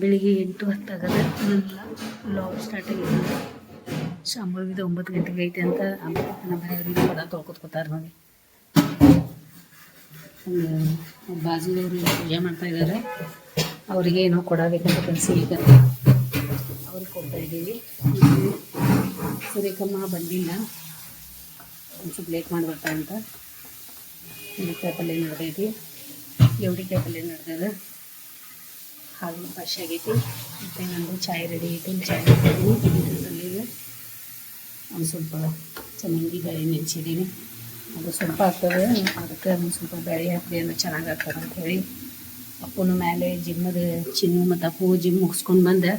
ಬೆಳಿಗ್ಗೆ ಎಂಟು ಹತ್ತಾಗದ ಎಲ್ಲ ಲಾಗ್ ಸ್ಟಾರ್ಟ್ ಆಗಿದೆ. ಶಾಂಬಿದ ಒಂಬತ್ತು ಗಂಟೆಗೆ ಐತೆ ಅಂತ ನಮ್ಮ ಮನೆಯವ್ರಿಗೆ ಪದ ತೊಳ್ಕೊತ್ಕೋತಾರೆ ನೋಡಿ. ಬಾಜುದವರು ಪೂಜೆ ಮಾಡ್ತಾ ಇದ್ದಾರೆ ಅವರಿಗೆ ಏನೋ ಕೊಡಬೇಕಂತ ಕೆಲಸ ಈಗ. ಅವ್ರಿಗೆ ಕೊಡ್ತಾ ಇದ್ದೀವಿ. ಸೂರ್ಯಕಮ್ಮ ಬಂದಿಲ್ಲ. ಒಂದು ಸ್ವಲ್ಪ ಲೇಟ್ ಮಾಡಿ ಬರ್ತಾ ಅಂತ ಪಲ್ಯ ನಡೆದೈತಿ ಎವಡಿಕಾಯಿ ಪಲ್ಯ ನಡೆದದ ಹಾಲು ಪಾಶಿ ಆಗೈತಿ ಮತ್ತು ನಂದು ಚಾಯ್ ರೆಡಿ ಐತಿ ಚಾಯ್ ಪಲ್ಯಗೆ ಒಂದು ಸ್ವಲ್ಪ ಚೆನ್ನಾಗಿ ಬೇಳೆ ನೆನೆಸಿದ್ದೀನಿ. ಅದು ಸ್ವಲ್ಪ ಆಗ್ತದೆ, ಅದಕ್ಕೆ ಒಂದು ಸ್ವಲ್ಪ ಬೇಳೆ ಹಾಕಿದೆ ಅಂದ್ರೆ ಚೆನ್ನಾಗಿ ಆಗ್ತದೆ ಅಂತ ಹೇಳಿ. ಅಪ್ಪನ ಮೇಲೆ ಜಿಮ್ಮದ ಚಿನ್ನು ಮತ್ತು ಅಪ್ಪು ಜಿಮ್ ಮುಗಿಸ್ಕೊಂಡು ಬಂದೆ.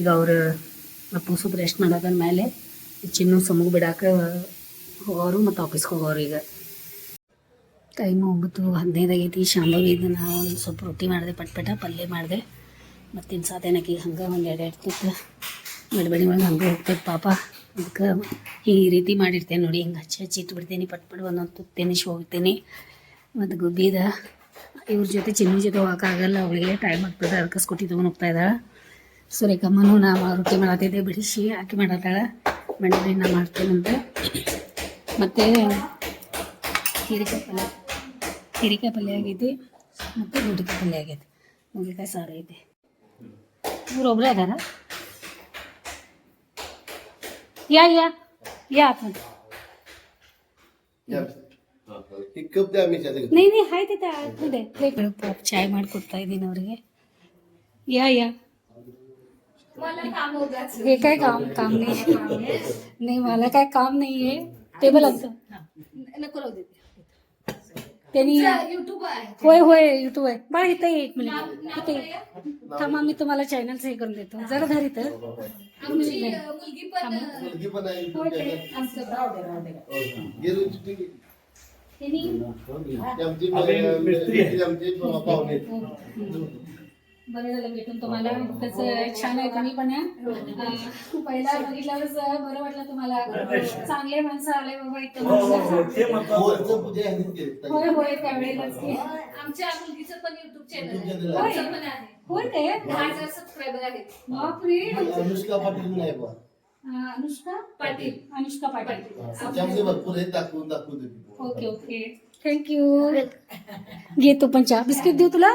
ಈಗ ಅವರು ಅಪ್ಪು ಸ್ವಲ್ಪ ರೆಸ್ಟ್ ಮಾಡೋದ್ರ ಮೇಲೆ ಚಿನ್ನು ಸಮಗ್ ಬಿಡಾಕ ಹೋಗೋರು ಮತ್ತು ಆಫೀಸ್ಗೆ ಹೋಗೋರು ಈಗ. ಟೈಮ್ ಒಂಬತ್ತು ಹದಿನೈದು ಆಗೈತಿ ಶಾಂಭವಿ ಇದನ್ನು ಒಂದು ಸ್ವಲ್ಪ ರೊಟ್ಟಿ ಮಾಡಿದೆ, ಪಟ್ಪಟ ಪಲ್ಯ ಮಾಡಿದೆ. ಮತ್ತು ಸಾಧನಕ್ಕೆ ಹಂಗೆ ಒಂದು ಎರಡು ಎರಡು ತುತ್ತು ಗಡ್ಬಡಿ ಒಳಗೆ ಹಂಗೆ ಹೋಗ್ತದೆ ಪಾಪ. ಅದಕ್ಕೆ ಈ ರೀತಿ ಮಾಡಿರ್ತೇನೆ ನೋಡಿ, ಹಿಂಗೆ ಹಚ್ಚಿ ಹಚ್ಚಿ ಪಟ್ ಪಡು ಒಂದೊಂದು ತುತ್ತೇನೆ ಹೋಗ್ತೇನೆ ಮತ್ತು ಗುಬ್ಬಿದ ಇವ್ರ ಜೊತೆ ಚಿನ್ನ ಜೊತೆ ಹೋಗೋಕ್ಕಾಗಲ್ಲ ಅವಳಿಗೆ ಟೈಮ್ ಆಗ್ತದೆ, ಅದಕ್ಕೆ ಸ್ಕೂಟಿ ತೊಗೊಂಡು ಹೋಗ್ತಾ ಇದ್ದಾಳೆ. ಸೂರ್ಯಕಮ್ಮನೂ ನಾ ರೊಟ್ಟಿ ಮಾಡತ್ತಿದ್ದೆ ಬಿಡಿಸಿ ಆಕೆ ಮಾಡತ್ತಾಳೆ ಮಂಡಳಿ ನಾ ಮಾಡ್ತೇನಂತ ಮತ್ತು ಹೀರೆಕಾಯಿ ಪಲ್ಯ ಹೀರೆಕಾಯಿ ಪಲ್ಯ ಆಗೈತಿ, ಮತ್ತು ನುಗ್ಗೆಕಾಯಿ ಪಲ್ಯ ಆಗೈತಿ. ಮುಗಿಕಾಯಿ ಸಾರು ಐತಿ. ಇವ್ರು ಒಬ್ಬರೇ ಅದಾರ ಯಾ ಯಾ ಯಾ आपण ही कप द्या आम्ही त्याला नाही नाही हाय तिथे आतमध्ये प्लेट पाप चाय ಮಾಡಿಕೊಡ್ತಾ ಇದ್ದೀನಿ ಅವರಿಗೆ या या हे काय काम काम नाही नाही मला काय काम नाही आहे टेबल आमचं नको राहू दे त्यांनी होय होय युट्यूब आहे. बाळ इथं ये एक मिनिट. इथे ये. थांबा मी तुम्हाला चॅनलचं हे करून देतो. जरा धर इथं. मुलगी पण आहे. गेलो चिठ्ठी गेली. त्यांनी ते आमची मिस्त्री आमचे पाहुणे बरं झालं भेटून तुम्हाला. तसं छान आहे तुम्ही पण पहिला बघितल्यावरच बरं वाटलं तुम्हाला. चांगले माणसं आले बाबा ते. होय होय त्यावेळेलाच की. आमच्या मुलगीचं पण युट्यूब चॅनल आहे. होय. ते. सबस्क्रायबर आहेत बापरे. अनुष्का पाटील बा अनुष्का? पाटील. अनुष्का पाटील. त्याच्यामध्ये भरपूर आहे. दाखवून दाखवून देते ओके ओके. थँक्यू घे तू पण चहा. बिस्किट देऊ तुला?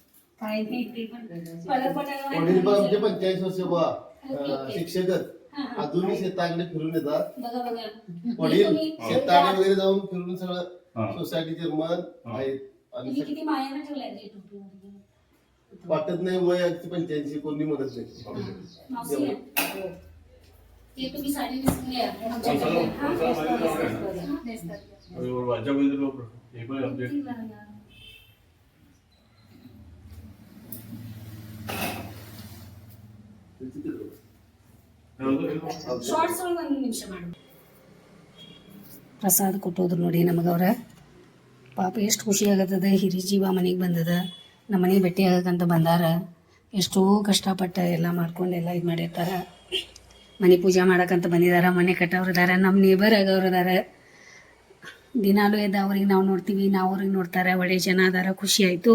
वडील पण म्हणजे वर्ष बा शिक्षकच. अजूनही शेताकडे फिरून येतात. पडील शेताकडे वगैरे जाऊन फिरून सगळं सोसायटीचे मन आहेत. वाटत नाही वय अगदी पंच्याऐंशी कोणी मदत नाही तुम्ही ಪ್ರಸಾದ ಕೊಟ್ಟೋದ್ರು ನೋಡಿ ನಮಗವ್ರ. ಪಾಪ ಎಷ್ಟು ಖುಷಿ ಆಗತ್ತದ, ಹಿರಿ ಜೀವ ಮನೆಗೆ ಬಂದದ ನಮ್ಮ ಮನೆಗೆ ಭೇಟಿ ಆಗಕ್ಕಂತ ಬಂದಾರ. ಎಷ್ಟೋ ಕಷ್ಟಪಟ್ಟ ಎಲ್ಲ ಮಾಡ್ಕೊಂಡು ಎಲ್ಲ ಇದು ಮಾಡಿರ್ತಾರ. ಮನೆ ಪೂಜೆ ಮಾಡಕ್ಕಂತ ಬಂದಿದಾರ, ಮನೆ ಕಟ್ಟೋರು ನಮ್ಮ ನೇಬರ್ ಆಗವ್ರು ದಿನಾಲು ದಿನಾಲೂ ಎದ್ದು ಅವ್ರಿಗೆ ನಾವು ನೋಡ್ತೀವಿ, ನಾವು ಅವ್ರಿಗೆ ನೋಡ್ತಾರೆ, ಒಳ್ಳೆ ಜನ ಅದಾರ, ಖುಷಿ ಆಯಿತು.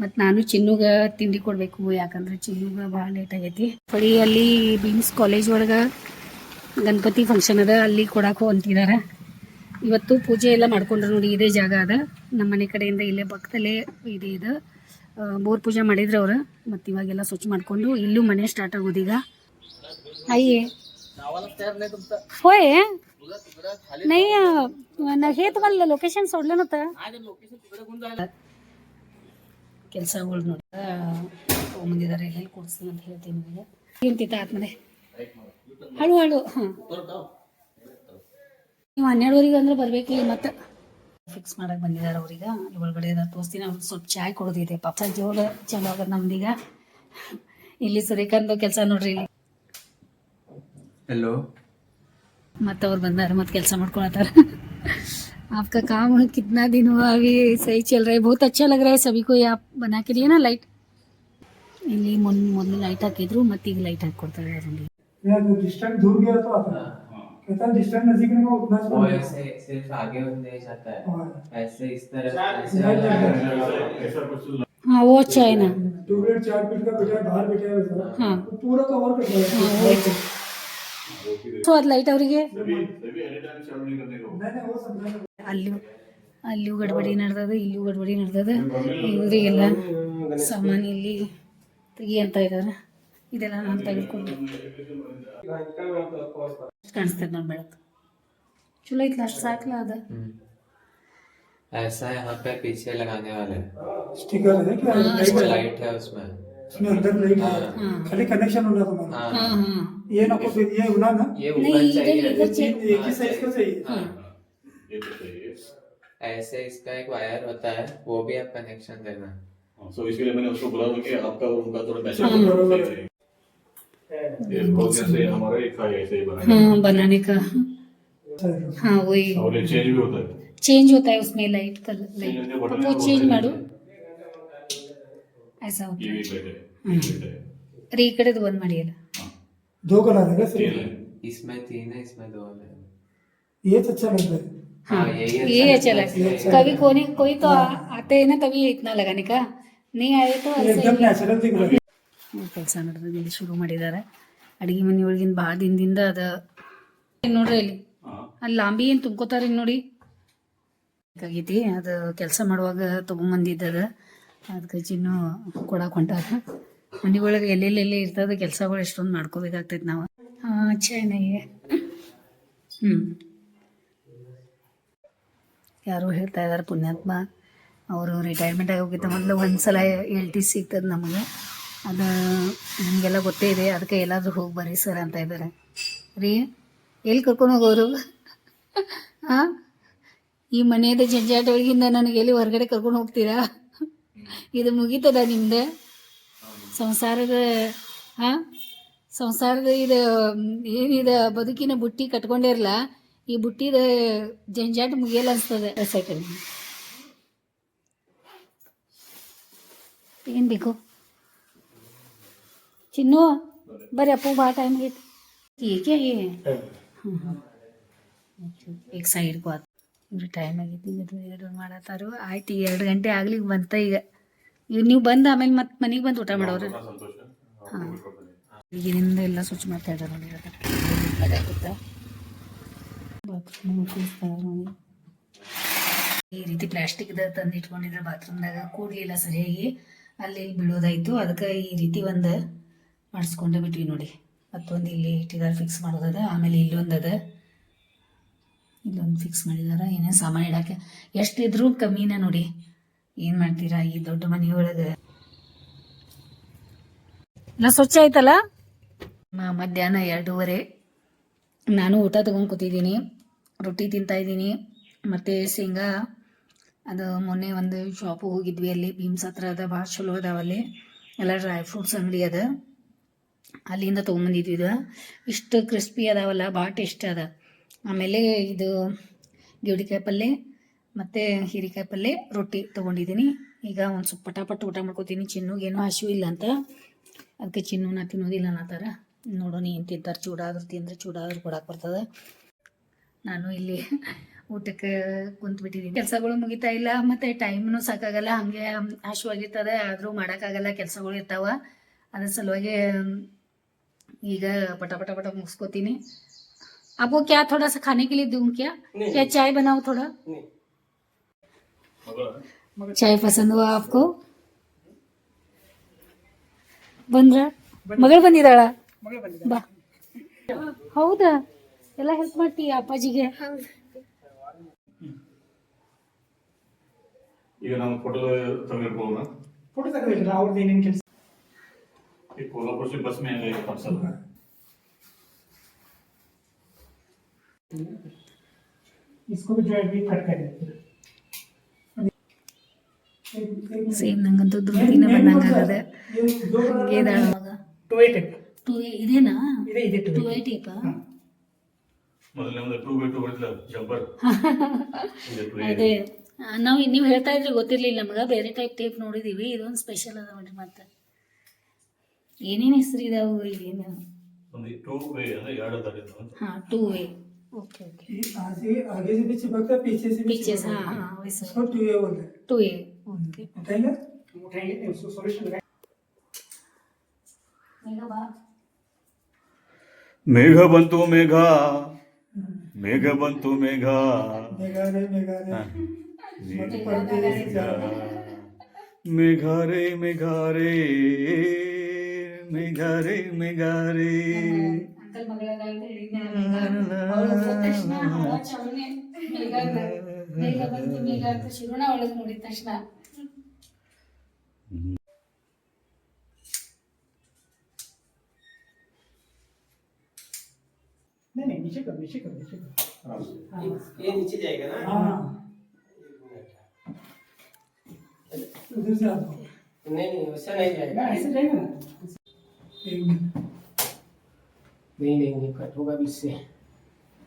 ಮತ್ತು ನಾನು ಚಿನ್ನುಗ ತಿಂಡಿ ಕೊಡಬೇಕು ಯಾಕಂದ್ರೆ ಚಿನ್ನುಗ ಭಾಳ ಲೇಟ್ ಆಗೈತಿ ಬರೀ ಅಲ್ಲಿ ಬೀಮ್ಸ್ ಕಾಲೇಜ್ ಒಳಗೆ ಗಣಪತಿ ಫಂಕ್ಷನ್ ಅದ ಅಲ್ಲಿ ಕೊಡಕ್ಕೆ ಹೊಂಟಿದಾರ ಇವತ್ತು ಪೂಜೆ ಎಲ್ಲ ಮಾಡ್ಕೊಂಡ್ರು ನೋಡಿ ಇದೇ ಜಾಗ ಅದ ನಮ್ಮ ಮನೆ ಕಡೆಯಿಂದ ಇಲ್ಲೇ ಪಕ್ಕದಲ್ಲೇ ಇದೆ ಇದು ಆ, ಬೋರ್ ಪೂಜೆ ಮಾಡಿದ್ರು ಅವ್ರು ಮತ್ತು ಇವಾಗೆಲ್ಲ ಸ್ವಚ್ಛ ಮಾಡಿಕೊಂಡು ಇಲ್ಲೂ ಮನೆ ಸ್ಟಾರ್ಟ್ ಆಗೋದೀಗ आई होय नाही अं, न- हे तुम्हाला ಲೊಕೇಶನ್ सोडलं नव्हतं ಕೆಲಸಗಳು ನೋಡಿ ತೊಗೊಂಬಂದಿದ್ದಾರೆ ಎಲ್ಲೆಲ್ಲಿ ಕೊಡ್ಸಿ ಅಂತ ಹೇಳ್ತೀನಿ ನಿಮಗೆ. ಏನ್ತಿತ್ತ ಆದ್ಮೇಲೆ ಹಳು ಹಳು ಹಾಂ. ನೀವು ಹನ್ನೆರಡುವರೆಗೆ ಅಂದ್ರೆ ಬರ್ಬೇಕು ಮತ್ತೆ. ಫಿಕ್ಸ್ ಮಾಡಕ್ಕೆ ಬಂದಿದ್ದಾರೆ ಅವ್ರಿಗೆ. ಅಲ್ಲಿ ಒಳಗಡೆ ತೋರಿಸ್ತೀನಿ. ಅವ್ರಿಗೆ ಸ್ವಲ್ಪ ಚಾಯ್ ಕೊಡೋದಿದೆ ಪಾಪ. ಜೋಳ ಚಲೋ ಆಗದ ನಮ್ದೀಗ. ಇಲ್ಲಿ ಸುರೇಖಂದು ಕೆಲಸ ನೋಡ್ರಿ ಇಲ್ಲಿ. हेलो ಮತ್ತೆ ಅವ್ರು ಬಂದಾರ ಮತ್ತೆ ಕೆಲಸ ಮಾಡ್ಕೊಳತ್ತಾರ. आपका काम कितना दिन हुआ अभी सही चल रहा है बहुत अच्छा लग रहा है सभी को ये आप बना के लिए ना लाइट ಇಲ್ಲಿ ಮೊನ್ ಮೊದಲು ಲೈಟ್ ಹಾಕಿದ್ರು ಮತ್ತೆ ಈಗ ಲೈಟ್ ಹಾಕೊಡ್ತಾರೆ ಅದರಲ್ಲಿ यार डिस्टेंस दूर गया तो आता कहता है डिस्टेंस नजदीक नहीं उतना वो से ऐसे सिर्फ आगे नहीं जाता है और ऐसे इस तरफ ऐसे इधर अलग- जाता हाँ वो अच्छा है ना ट्यूबलाइट चार फीट का बेटा बाहर बैठा है वैसा हाँ वो पूरा कवर कर रहा हाँ है वो अच्छा ಸೊ ಅದು ಲೈಟ್ ಅವರಿಗೆ मैंने वो समझा ಅಲ್ಲೂ ಅಲ್ಲೂ ಗಡ್ಬಡಿ ನಡ್ದದ ಇಲ್ಲೂ ಗಡ್ಬಡಿ ನಡ್ದದ ಇವರಿಗೆಲ್ಲ ಸಾಮಾನು ಇಲ್ಲಿ ತೆಗಿ ಅಂತ ಇದಾರೆ ಇದೆಲ್ಲ ನಾನು ತೆಗೆದುಕೊಂಡು ಕಾಣಿಸ್ತದೆ ನೋಡಿ ಬೆಳಕು ಚಲೋ ಐತ್ಲ ಅಷ್ಟು ಸಾಕಲ್ಲ ಅದ हम्म। ऐसा यहाँ पे पीछे लगाने वाले हैं। स्टिकर है क्या एक लाइट है उसमें उसमें अंदर खाली कनेक्शन होना तुम्हारा ये ना ये होना ना साइज़ का चाहिए ऐसे इसका एक वायर होता है वो भी आप कनेक्शन देना सो इसके लिए मैंने उसको बोला कि आपका और उनका थोड़ा मैचिंग बनाने का हाँ वही चेंज होता है उसमें लाइट कलर लाइट चेंज मारो ऐसा होता ये है भी लाइट है ಹ್ಮ್. ये लाइट है ರೀ ಈ ಕಡೆದು ಬಂದ್ ಮಾಡಿ ಅಲ್ಲ दो कलर है क्या तीन सिर्फ है इसमें तीन है इसमें दो है ये तो अच्छा लगता है हाँ यही ये अच्छा अच्छा लगता है। लगा कभी कोई कोई तो आ- आते हैं ना तभी इतना लगाने का नहीं आए तो ये ऐसे एकदम ही नेचुरल दिख रहा है ಕೆಲಸ ನಡೆದ ಇಲ್ಲಿ ಶುರು ಮಾಡಿದ್ದಾರೆ ಅಡಿಗೆ ಮನೆ ಒಳಗಿನ ಭಾಳ ದಿನದಿಂದ ಅದ ನೋಡ್ರಿ ಇಲ್ಲಿ हाँ ಅಲ್ಲಿ ಲಾಂಬಿ ಏನು ತುಂಬ್ಕೋತಾರ ನೋಡಿ ಬೇಕಾಗೈತಿ ಅದು ಕೆಲಸ ಮಾಡುವಾಗ ತೊಗೊಂಬಂದಿದ್ದದ ಅದಕ್ಕೆ ಚಿನ್ನು ಕೊಡಕ್ಕೆ ಹೊಂಟಾರ. ಮನೆ ಒಳಗೆ ಎಲ್ಲೆಲ್ಲೆಲ್ಲಿ ಇರ್ತದ ಕೆಲಸಗಳು ಎಷ್ಟೊಂದು ಮಾಡ್ಕೋಬೇಕಾಗ್ತೈತೆ ನಾವು. ಚೆನ್ನಾಗಿ ಹ್ಞೂ ಯಾರು ಹೇಳ್ತಾ ಇದ್ದಾರೆ ಪುಣ್ಯಾತ್ಮ. ಅವರು ರಿಟೈರ್ಮೆಂಟ್ ಆಗೋಕ್ಕಿಂತ ಮೊದಲು ಒಂದು ಸಲ ಎಲ್ ಟಿ ಸಿಗ್ತದೆ ನಮಗೆ. ಅದು ನಿಮಗೆಲ್ಲ ಗೊತ್ತೇ ಇದೆ. ಅದಕ್ಕೆ ಎಲ್ಲಾದರೂ ಹೋಗಿ ಬರ್ರಿ ಸರ್ ಅಂತ ಇದ್ದಾರೆ ರೀ ಎಲ್ಲಿ ಕರ್ಕೊಂಡು ಹೋಗೋರು? ಹಾಂ ಈ ಮನೆಯದ ಜಂಜಾಟ ಒಳಗಿಂದ ನನಗೆ ಎಲ್ಲಿ ಹೊರಗಡೆ ಕರ್ಕೊಂಡು ಹೋಗ್ತೀರಾ? ಇದು ಮುಗೀತದ ನಿಮ್ದು? ಸಂಸಾರದ ಹಾಂ ಸಂಸಾರದ ಇದು ಏನಿದ ಬದುಕಿನ ಬುಟ್ಟಿ ಕಟ್ಕೊಂಡಿರಲ್ಲ ಈ ಬುಟ್ಟಿದ ಜಂಜಾಟ ಮುಗಿಯಲ್ಲ ಅನ್ಸ್ತದೆ. ಸೈಕಲ್ ಏನು ಬೇಕು? ಚಿನ್ನು ಬರೀ ಅಪ್ಪು ಭಾಳ ಟೈಮ್ ಆಗೈತಿ ಹೀಗೆ ಈಗ ಸೈಡ್ಗೆ ಹೋದ ಇವ್ರು ಟೈಮ್ ಆಗೈತಿ ಇದು ಎರಡು ಮಾಡತ್ತಾರು. ಆಯ್ತು ಈಗ ಎರಡು ಗಂಟೆ ಆಗ್ಲಿ ಬಂತ ಈಗ. ಈಗ ನೀವು ಬಂದ ಆಮೇಲೆ ಮತ್ತೆ ಮನೆಗೆ ಬಂದು ಊಟ ಮಾಡೋರು. ಹಾಂ. ಈಗಿನಿಂದ ಎಲ್ಲ ಸ್ವಚ್ಛ ಮಾಡ್ತಾ ಇದ್ದಾರೆ ನೋಡಿ ಬಾತ್ರೂಮ್ ಈ ರೀತಿ ಪ್ಲಾಸ್ಟಿಕ್ ತಂದು ಇಟ್ಕೊಂಡಿದ್ರೆ ಬಾತ್ರೂಮ್ದಾಗ ಕೂಡ್ಲಿಲ್ಲ ಸರಿಯಾಗಿ. ಅಲ್ಲಿ ಇಲ್ಲಿ ಬಿಡೋದಾಯ್ತು ಅದಕ್ಕೆ ಈ ರೀತಿ ಒಂದು ಮಾಡಿಸ್ಕೊಂಡೇ ಬಿಟ್ವಿ ನೋಡಿ. ಮತ್ತೊಂದು ಇಲ್ಲಿ ಇಟ್ಟಿದ್ದಾರೆ ಫಿಕ್ಸ್ ಮಾಡೋದದ. ಆಮೇಲೆ ಇಲ್ಲೊಂದದ ಇಲ್ಲೊಂದು ಫಿಕ್ಸ್ ಮಾಡಿದಾರ ಏನೇ ಸಾಮಾನು ಇಡಕ್ಕೆ. ಎಷ್ಟಿದ್ರೂ ಕಮ್ಮಿನ ನೋಡಿ. ಏನು ಮಾಡ್ತೀರಾ ಈ ದೊಡ್ಡ ಮನೆಯೊಳಗೆ ಎಲ್ಲ ಸ್ವಚ್ಛ ಆಯ್ತಲ್ಲ? ಮಧ್ಯಾಹ್ನ ಎರಡೂವರೆ. ನಾನು ಊಟ ತಗೊಂಡು ಕೂತಿದ್ದೀನಿ ರೊಟ್ಟಿ ತಿಂತಾ ಇದ್ದೀನಿ ಮತ್ತು ಶೇಂಗಾ. ಅದು ಮೊನ್ನೆ ಒಂದು ಶಾಪ್ ಹೋಗಿದ್ವಿ ಅಲ್ಲಿ ಭೀಮ್ಸ್ ಹತ್ರ ಅದ ಭಾಳ ಚಲೋ ಅದಾವ ಅಲ್ಲಿ. ಎಲ್ಲ ಡ್ರೈ ಫ್ರೂಟ್ಸ್ ಅಂಗಡಿ ಅದ. ಅಲ್ಲಿಂದ ತೊಗೊಂಬಂದಿದ್ವಿ ಇದು. ಇಷ್ಟು ಕ್ರಿಸ್ಪಿ ಅದಾವಲ್ಲ ಭಾಳ ಟೇಸ್ಟ್ ಅದ. ಆಮೇಲೆ ಇದು ಗೆವಡಿಕಾಯಿ ಪಲ್ಯ ಮತ್ತು ಹೀರಿಕಾಯಿ ಪಲ್ಯ ರೊಟ್ಟಿ ತೊಗೊಂಡಿದ್ದೀನಿ. ಈಗ ಒಂದು ಸ್ವಲ್ಪ ಪಟಾಪಟ್ ಊಟ ಮಾಡ್ಕೋತೀನಿ. ಚಿನ್ನುಗೇನು ಹಸಿವು ಇಲ್ಲ ಅಂತ. ಅದಕ್ಕೆ ಚಿನ್ನು ನಾ ತಿನ್ನೋದಿಲ್ಲ ಅನ್ನತ್ತಾರ ನೋಡೋಣ ಏನು ತಿಂತಾರೆ ಚೂಡಾದ್ರೂ ತಿಂದರೆ ಚೂಡಾದ್ರೂ ಕೊಡಕ್ಕೆ ಬರ್ತದೆ. ನಾನು ಇಲ್ಲಿ ಊಟಕ್ಕೆ ಕುಂತ್ಬಿಟ್ಟಿದ್ದೀನಿ. ಕೆಲಸಗಳು ಮುಗಿತಾ ಇಲ್ಲ. ಮತ್ತು ಟೈಮ್ನು ಸಾಕಾಗಲ್ಲ. ಹಾಗೆ ಹಸುವಾಗಿರ್ತದೆ. ಆದರೂ ಮಾಡೋಕ್ಕಾಗಲ್ಲ. ಕೆಲಸಗಳು ಇರ್ತಾವ. ಅದ್ರ ಸಲುವಾಗಿ ಈಗ ಪಟ ಪಟ ಪಟ ಮುಗಿಸ್ಕೋತೀನಿ. आपको क्या थोड़ा सा खाने के लिए दूं क्या क्या चाय बनाओ थोड़ा चाय पसंद हुआ आपको ಬಂದ್ರ ಮಗಳು ಬಂದಿದ್ದಾಳ ಬಾ ಹೌದಾ ಎಲ್ಲ ಹೆಲ್ಪ್ ಮಾಡ್ತೀಯ ಅಪ್ಪಾಜಿಗೆ ಈಗ ನಾವು ಫೋಟೋ ತೆಗೆದುಕೊಳ್ಳೋಣ फोटो तक ಅವ್ರದ್ದು ಏನೇನು ಕೆಲಸ ಈ कोल्हापुर से बस में इसको भी जो है अभी कट करें ಸೇಮ್ ನಂಗಂತೂ ದುರ್ದಿನ ಬಂದಂಗಾಗದ ಹಂಗೆ ಇದಾಳ ಮಗ टोए टाइप ಟೂ ಇದೇನಾ ಇದೆ ಇದೆ ಟೂ ಏ ಟೈಪಾ ಮೊದಲನೇ ಒಂದು ಟೂ ಬೈ ಟೂ ಬರ್ತಲ್ಲ ಜಂಪರ್ ಇದೆ two ಅದೇ ನಾವು ನೀವು ಹೇಳ್ತಾ ಇದ್ರೆ ಗೊತ್ತಿರ್ಲಿಲ್ಲ ನಮ್ಗೆ ಬೇರೆ ಟೈಪ್ ಟೇಪ್ ನೋಡಿದೀವಿ ಇದೊಂದು ಸ್ಪೆಷಲ್ ಅದ ನೋಡ್ರಿ ಮತ್ತೆ ಏನೇನು ಹೆಸರು ಇದಾವೆ ಏನು ಒಂದು ಟೂ ವೇ ಅಂದ್ರೆ ಎರಡು ದಾರಿದ್ದು ಅಂತ ಹಾಂ ಟೂ ವೇ ओके आगे से भी चिपकता है पीछे से भी पीछे से हाँ, हाँ वैसे। उसको टू ए बोलते हैं। टू ए ओके उठाएँगे? उसको सॉल्यूशन मेघ बंतु मेघा हम्म। मेघ बंतु मेघा। रे मेघा रे मेघा रे मेघा रे मेघा रे मेघा रे ಅವಳು ಹೋದ ತಕ್ಷಣ ಹಾಡ ಚಾಲುನೆ ಮೇಘ ಅಂದ. ಮೇಘ ಬಂತು ಮೇಘ ಅಂತ ಶಿರೋಣ ಒಳಗೆ ನೋಡಿದ ತಕ್ಷಣ नहीं नहीं नीचे कर नीचे कर नीचे कर ये नीचे जाएगा ना हाँ उधर से आप नहीं नहीं वैसा नहीं जाएगा ऐसे जाएगा ना एक मिनट नहीं नहीं नहीं कट होगा बीच से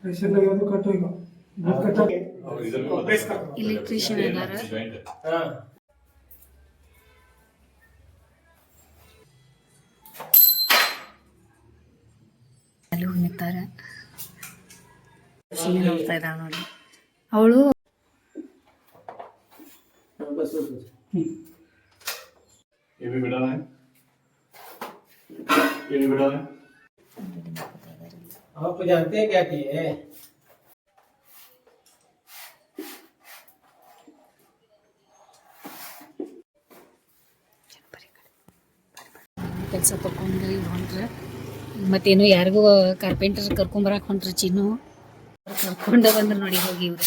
प्रेशर लगेगा तो कट होगा बहुत कट होगा प्रेस कर इलेक्ट्रिशियन ಇದಾರ हाँ ಅಲ್ಲಿ ಹೋಗಿ ನಿಂತಾರ ಸೀನ್ ನೋಡ್ತಾ ಇದ್ದಾಳ ನೋಡಿ ಅವಳು आप जानते हैं क्या किए ಕೆಲಸ ತಗೊಂಡು ಇಲ್ಲಿ ಹೊಂಟ್ರೆ ಮತ್ತೇನು ಯಾರಿಗೂ ಕಾರ್ಪೆಂಟರ್ ಕರ್ಕೊಂಬರಕ್ಕೆ ಹೊಂಟ್ರಿ ಚಿನ್ನು ಕರ್ಕೊಂಡ ಬಂದ್ರೆ ನೋಡಿ ಹೋಗಿ ಇವ್ರು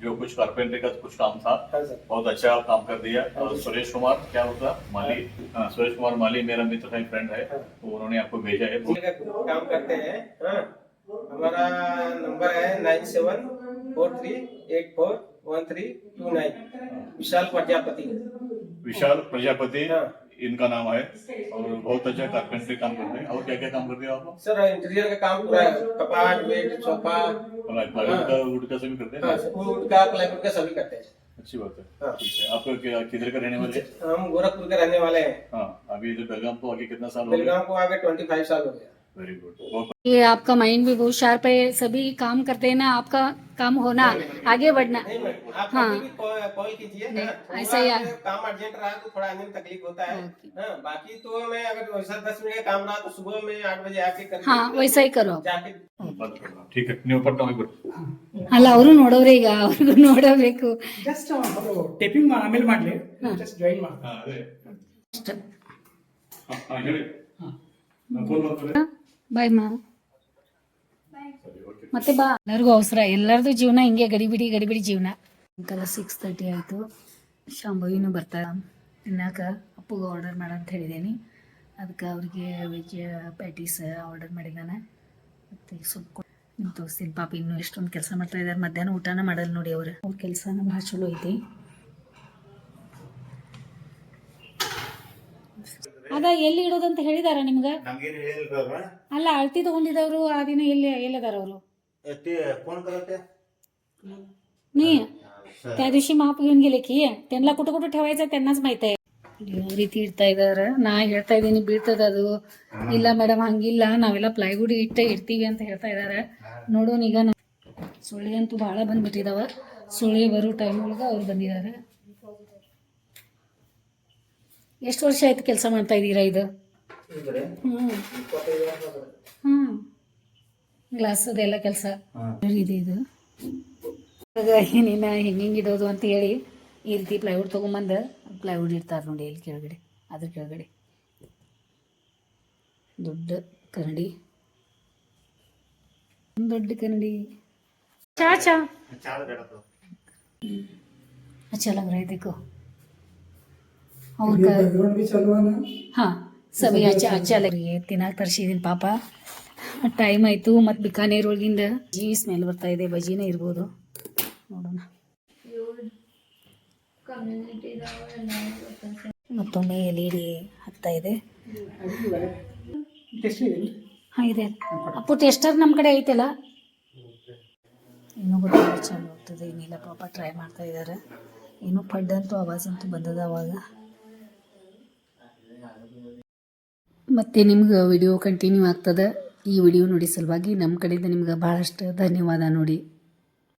जो कुछ कारपेंटर का कुछ काम था हाँ बहुत अच्छा काम कर दिया। और सुरेश कुमार क्या होता? माली हाँ, सुरेश कुमार माली मेरा मित्र है फ्रेंड है तो उन्होंने आपको भेजा है। काम करते हैं। हाँ। हमारा नंबर है nine seven four three eight four one three two nine. Vishal Prajapati. Vishal Prajapati. हाँ। इनका नाम है। और बहुत अच्छा कारपेंटरी काम करते हैं। और क्या क्या काम करते हैं आप? सर इंटीरियर का काम पूरा कपाट बेड सोफा। प्लाईवुड का वुड का सभी करते हैं? हाँ वुड का प्लाईवुड का सभी करते हैं। अच्छी बात है। हाँ। ठीक है। आप क्या- किधर का रहने वाले हैं? हम गोरखपुर के रहने वाले हैं। हाँ अभी इधर बेलगाम को आगे कितना साल हो गया? बेलगाम को आगे ट्वेंटी फाइव साल हो गया। वेरी गुड बहुत ये आपका माइंड भी बहुत शार्प है सभी काम करते हैं ना आपका काम होना आगे बढ़ना नहीं मैडम आप हाँ। कभी भी कॉल कॉल कीजिए नहीं, हाँ, थोड़ा ऐसा ही आ- अगर काम अर्जेंट रहा तो थोड़ा आने में तकलीफ होता है ओके। हाँ, बाकी तो मैं अगर वैसा दस मिनट का काम रहा तो सुबह में आठ बजे आके कर हाँ वैसा ही करो जाके बात करना ठीक है ನೀವು ಪಟ್ಟ ಹೋಗ್ಬಿಟ್ಟು ಅಲ್ಲ ಅವರು ನೋಡೋರೆ ಈಗ ಅವ್ರಿಗೂ ನೋಡಬೇಕು ಜಸ್ಟ್ ಟೇಪಿಂಗ್ ಆಮೇಲೆ ಮಾಡಲಿ ಜಸ್ಟ್ ಜಾಯಿನ್ ಮಾಡಿ ಹಾ ಅದೇ ಹಾ, ಹಾ, ಹೇಳಿ ಫೋನ್ ಮಾಡ್ತಾರೆ ಬಾಯ್ ಮಾ. ಮತ್ತೆ ಬಾ. ಎಲ್ಲರಿಗೂ ಅವಸರ. ಎಲ್ಲರದು ಜೀವನ ಹಿಂಗೆ ಗಡಿಬಿಡಿ ಗಡಿಬಿಡಿ ಜೀವನ. ಸಾಯಂಕಾಲ ಸಿಕ್ಸ್ ತರ್ಟಿ ಆಯಿತು. ಶಾಂಭವಿನೂ ಬರ್ತಾರೆ ತಿನ್ನಾಕ ಅಪ್ಪಗೆ ಆರ್ಡರ್ ಮಾಡಂತ ಹೇಳಿದ್ದೀನಿ ಅದಕ್ಕೆ ಅವ್ರಿಗೆ ವೆಜ್ ಪ್ಯಾಟೀಸ್ ಆರ್ಡರ್ ಮಾಡಿದ್ದಾನೆ. ಮತ್ತು ಸ್ವಲ್ಪ ನಿಮ್ಮ ತೋರಿಸ್ತೀನಿ. ಪಾಪ ಇನ್ನೂ ಎಷ್ಟೊಂದು ಕೆಲಸ ಮಾಡ್ತಾ ಇದ್ದಾರೆ ಮಧ್ಯಾಹ್ನ ಊಟನ ಮಾಡಲ್ಲ ನೋಡಿ ಅವರು. ಅವ್ರ ಕೆಲಸನ ಭಾಳ ಚಲೋ ಐತಿ. ಅದ ಎಲ್ಲಿ ಇಡೋದಂತ ಹೇಳಿದಾರ ನಿಮ್ಗೆ ನಮ್ಗೇನು ಹೇಳಿಲ್ರವ್ರ ಅಲ್ಲ ಅಳ್ತಿ ತಗೊಂಡಿದ್ದವರು ಆ ದಿನ ಎಲ್ಲಿ ಎಲ್ಲದಾರ ಅವರು ते फोन करते नाही त्या दिवशी माप घेऊन गेले की त्यांना कुठं कुठं ठेवायचं त्यांनाच माहित आहे ಯಾವ ರೀತಿ ಇಡ್ತಾ ಇದಾರ ನಾ ಹೇಳ್ತಾ ಇದ್ದೀನಿ ಬೀಳ್ತದ ಅದು ಇಲ್ಲ ಮೇಡಮ್ ಹಂಗಿಲ್ಲ ನಾವೆಲ್ಲ ಪ್ಲೈವುಡ್ ಇಟ್ಟೆ ಇಡ್ತೀವಿ ಅಂತ ಹೇಳ್ತಾ ಇದಾರೆ ನೋಡೋಣ ಈಗ ನಾ- ಸೊಳ್ಳೆ ಅಂತೂ ಭಾಳ ಬಂದ್ಬಿಟ್ಟಿದಾವ ಸೊಳ್ಳೆ ಬರೋ ಟೈಮ್ ಒಳಗೆ ಅವ್ರು ಬಂದಿದ್ದಾರೆ ಎಷ್ಟು ವರ್ಷ ಆಯ್ತು ಕೆಲಸ ಮಾಡ್ತಾ ಇದ್ದೀರಾ ಇದು? ಹ್ಞೂ ಹ್ಞೂ ಗ್ಲಾಸ್ ಅದೆಲ್ಲ ಕೆಲಸ? ಇದೆ ಇದು. ಏನೇನು ಹಿಂಗೆ ಹಿಂಗೆ ಇಡೋದು ಅಂತ ಹೇಳಿ ಈ ರೀತಿ ಪ್ಲೈವುಡ್ ತೊಗೊಂಬಂದು ಪ್ಲೈವುಡ್ ಇರ್ತಾರೆ ನೋಡಿ ಇಲ್ಲಿ ಕೆಳಗಡೆ ಅದ್ರ ಕೆಳಗಡೆ. ದೊಡ್ಡ ಕನ್ನಡಿ ದೊಡ್ಡ ಕನ್ನಡಿ ಚಾ ಚಾ. ಚಲೋ ಬೇಡ ಹಾಂ ಸಮಯ ತರಿಸಿದ್ದೀನಿ ಪಾಪ. ಟೈಮ್ ಆಯಿತು ಮತ್ತು ಬಿಕಾನೇರ್ ಒಳಗಿಂದ ಜೀವಿ ಸ್ಮೆಲ್ ಬರ್ತಾ ಇದೆ ಬಜಿನೇ ಇರ್ಬೋದು. ನೋಡೋಣ. ಮತ್ತೊಮ್ಮೆ ಎಲ್ ಇ ಡಿ ಹತ್ತಾ ಇದೆ. ಹಾಂ ಇದೆ. ಅಪ್ಪು ಟೆಸ್ಟರ್ ನಮ್ಮ ಕಡೆ ಐತಲ್ಲ? ಇನ್ನೂ ಗೊತ್ತಿಲ್ಲ ಚಲೋ ಹೋಗ್ತದೆ ಏನಿಲ್ಲ ಪಾಪ ಟ್ರೈ ಮಾಡ್ತಾ ಇದ್ದಾರೆ ಏನು ಪಡ್ ಅಂತೂ ಆವಾಜ್ ಅಂತೂ ಬಂದದ ಅವಾಗ. ಮತ್ತು ನಿಮ್ಗೆ ವಿಡಿಯೋ ಕಂಟಿನ್ಯೂ ಆಗ್ತದೆ. ಈ ವಿಡಿಯೋ ನೋಡಿ ಸಲುವಾಗಿ. ನಮ್ಮ ಕಡೆಯಿಂದ ನಿಮ್ಗೆ ಭಾಳಷ್ಟು ಧನ್ಯವಾದ ನೋಡಿ.